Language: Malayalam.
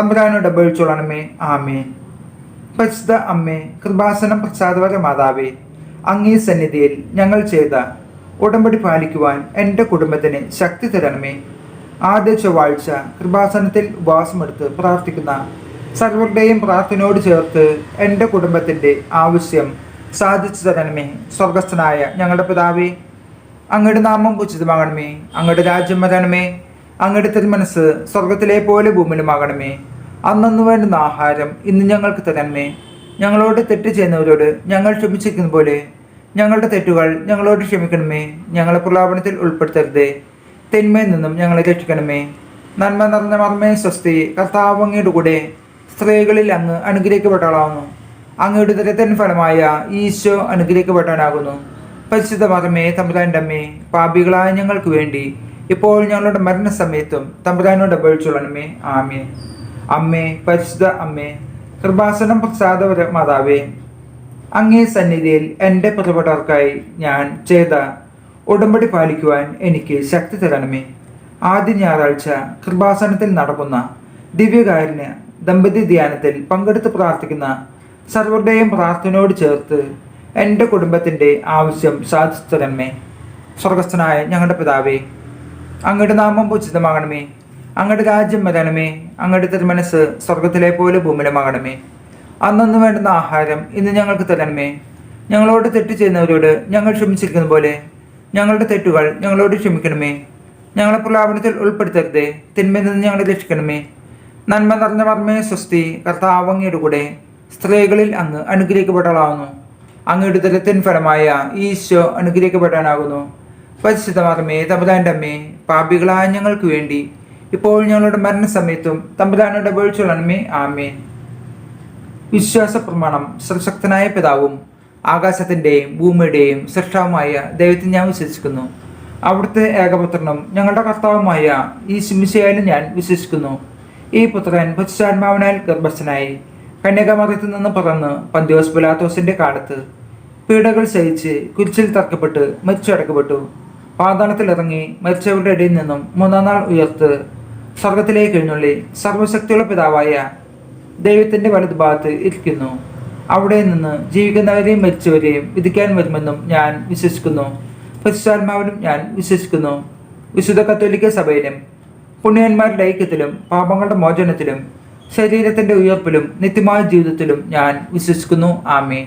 തമ്പുരാനോട് അപേക്ഷിച്ചോളണമേ ആമേ പരിശുദ്ധ അമ്മേ കൃപാസനം പ്രസാദവര മാതാവേ അങ്ങേ സന്നിധിയിൽ ഞങ്ങൾ ചെയ്ത ഉടമ്പടി പാലിക്കുവാൻ എന്റെ കുടുംബത്തിന് ശക്തി തരണമേ. ആദ്യ ചൊവ്വാഴ്ച കൃപാസനത്തിൽ ഉപവാസമെടുത്ത് പ്രാർത്ഥിക്കുന്ന സർവരുടെയും പ്രാർത്ഥനയോട് ചേർത്ത് എന്റെ കുടുംബത്തിന്റെ ആവശ്യം സാധിച്ചു തരണമേ. സ്വർഗസ്ഥനായ ഞങ്ങളുടെ പിതാവേ അങ്ങയുടെ നാമം ഉചിതമാകണമേ. അങ്ങയുടെ രാജ്യം വരണമേ. അങ്ങയുടെ മനസ്സ് സ്വർഗത്തിലെ പോലെ ഭൂമിയിലുമാകണമേ. അന്നു വേണ്ടുന്ന ആഹാരം ഇന്ന് ഞങ്ങൾക്ക് തരണമേ. ഞങ്ങളോട് തെറ്റ് ചെയ്യുന്നവരോട് ഞങ്ങൾ ക്ഷമിച്ചിരിക്കുന്ന പോലെ. ഞങ്ങളുടെ തെറ്റുകൾ ഞങ്ങളോട് ക്ഷമിക്കണമേ. ഞങ്ങളെ പ്രലാപനത്തിൽ ഉൾപ്പെടുത്തരുതേ. തിന്മയിൽ നിന്നും ഞങ്ങളെ രക്ഷിക്കണമേ. നന്മ നിറഞ്ഞ മർമ്മേ സ്വസ്തി കർത്താവ് അങ്ങയുടെ കൂടെ സ്ത്രീകളിൽ അങ്ങ് അനുഗ്രഹിക്കപ്പെട്ടവളാവുന്നു. അങ്ങയുടെ ദരത്തിൻ ഫലമായ ഈശോ അനുഗ്രഹിക്കപ്പെട്ടാനാകുന്നു പരിശുദ്ധ മർമ്മേ തമ്പുരാന്റെ അമ്മേ പാപികളായ ഞങ്ങൾക്ക് വേണ്ടി ഇപ്പോൾ ഞങ്ങളുടെ മരണസമയത്തും തമ്പുരാനോട് അപേക്ഷിച്ചോളണമേ ആമേ അമ്മേ പരിശുദ്ധ അമ്മേ കൃപാസനം പ്രസാദപര മാതാവേ അങ്ങേ സന്നിധിയിൽ എന്റെ പ്രതിപടർക്കായി ഞാൻ ചെയ്ത ഉടമ്പടി പാലിക്കുവാൻ എനിക്ക് ശക്തി തരണമേ. ആദ്യ ഞായറാഴ്ച കൃപാസനത്തിൽ നടക്കുന്ന ദിവ്യകാരുണ്യ ദമ്പതി ധ്യാനത്തിൽ പങ്കെടുത്ത് പ്രാർത്ഥിക്കുന്ന സർവരുടെയും പ്രാർത്ഥനയോട് ചേർത്ത് എന്റെ കുടുംബത്തിന്റെ ആവശ്യം സാധിച്ചു തരണമേ. സ്വർഗസ്ഥനായ ഞങ്ങളുടെ പിതാവേ അങ്ങയുടെ നാമം ഉചിതമാകണമേ അങ്ങയുടെ രാജ്യം വരണമേ. അങ്ങയുടെ തിരുമനസ് സ്വർഗത്തിലെ പോലെ ഭൂമിയിലുമാകണമേ. അന്നു വേണ്ടുന്ന ആഹാരം ഇന്ന് ഞങ്ങൾക്ക് തരണമേ. ഞങ്ങളോട് തെറ്റ് ചെയ്യുന്നവരോട് ഞങ്ങൾ ക്ഷമിച്ചിരിക്കുന്ന പോലെ. ഞങ്ങളുടെ തെറ്റുകൾ ഞങ്ങളോട് ക്ഷമിക്കണമേ. ഞങ്ങളെ പ്രലാപനത്തിൽ ഉൾപ്പെടുത്തരുതേ. തിന്മയിൽ നിന്ന് ഞങ്ങളെ രക്ഷിക്കണമേ. നന്മ നിറഞ്ഞ മർമ്മേ സ്വസ്തി കർത്താവങ്ങയുടെ കൂടെ സ്ത്രീകളിൽ അങ്ങ് അനുഗ്രഹിക്കപ്പെട്ടവളാവുന്നു അങ്ങയുടെ ദലത്തിൻ ഫലമായ ഈശോ അനുഗ്രഹിക്കപ്പെടാനാകുന്നു. പരിശുദ്ധ തമ്പുരാന്റെ അമ്മേ പാപികളായ ഞങ്ങൾക്ക് വേണ്ടി ഇപ്പോൾ ഞങ്ങളുടെ മരണസമയത്തും തമ്പുരാനോട് അപേക്ഷിച്ചോളണമേ ആമേ വിശ്വാസ പ്രമാണം സർശക്തനായ പിതാവും ആകാശത്തിന്റെയും ഭൂമിയുടെയും സൃഷ്ടാവുമായ ദൈവത്തിൽ ഞാൻ വിശ്വസിക്കുന്നു. അവിടുത്തെ ഏകപുത്രനും ഞങ്ങളുടെ കർത്താവുമായ ഈ ശിമിശയാലും ഞാൻ വിശ്വസിക്കുന്നു. ഈ പുത്രൻ പശ്ചാത്മാവിനാൽ ഗർഭസ്ഥനായി കന്യകമതത്തിൽ നിന്ന് പറന്ന് പന്തിയോസ് ബുലാത്തോസിന്റെ കാലത്ത് പീഡകൾ സഹിച്ച് കുരിച്ചിൽ തറക്കപ്പെട്ട് മരിച്ചടക്കപ്പെട്ടു. പാതാളത്തിൽ ഇറങ്ങി മരിച്ചവരുടെ ഇടയിൽ നിന്നും മൂന്നാം നാൾ ഉയർത്ത് സ്വർഗത്തിലേക്ക് എഴുന്നള്ളി സർവശക്തിയുള്ള പിതാവായ ദൈവത്തിന്റെ വലതുഭാഗത്ത് ഇരിക്കുന്നു. അവിടെ നിന്ന് ജീവിക്കുന്നവരെയും മരിച്ചവരെയും വിധിക്കാൻ വരുമെന്നും ഞാൻ വിശ്വസിക്കുന്നു. പരിശുദ്ധാത്മാവിലും ഞാൻ വിശ്വസിക്കുന്നു. വിശുദ്ധ കത്തോലിക്ക സഭയിലും പുണ്യന്മാരുടെ ഐക്യത്തിലും പാപങ്ങളുടെ മോചനത്തിലും ശരീരത്തിന്റെ ഉയർപ്പിലും നിത്യമായ ജീവിതത്തിലും ഞാൻ വിശ്വസിക്കുന്നു. ആമേ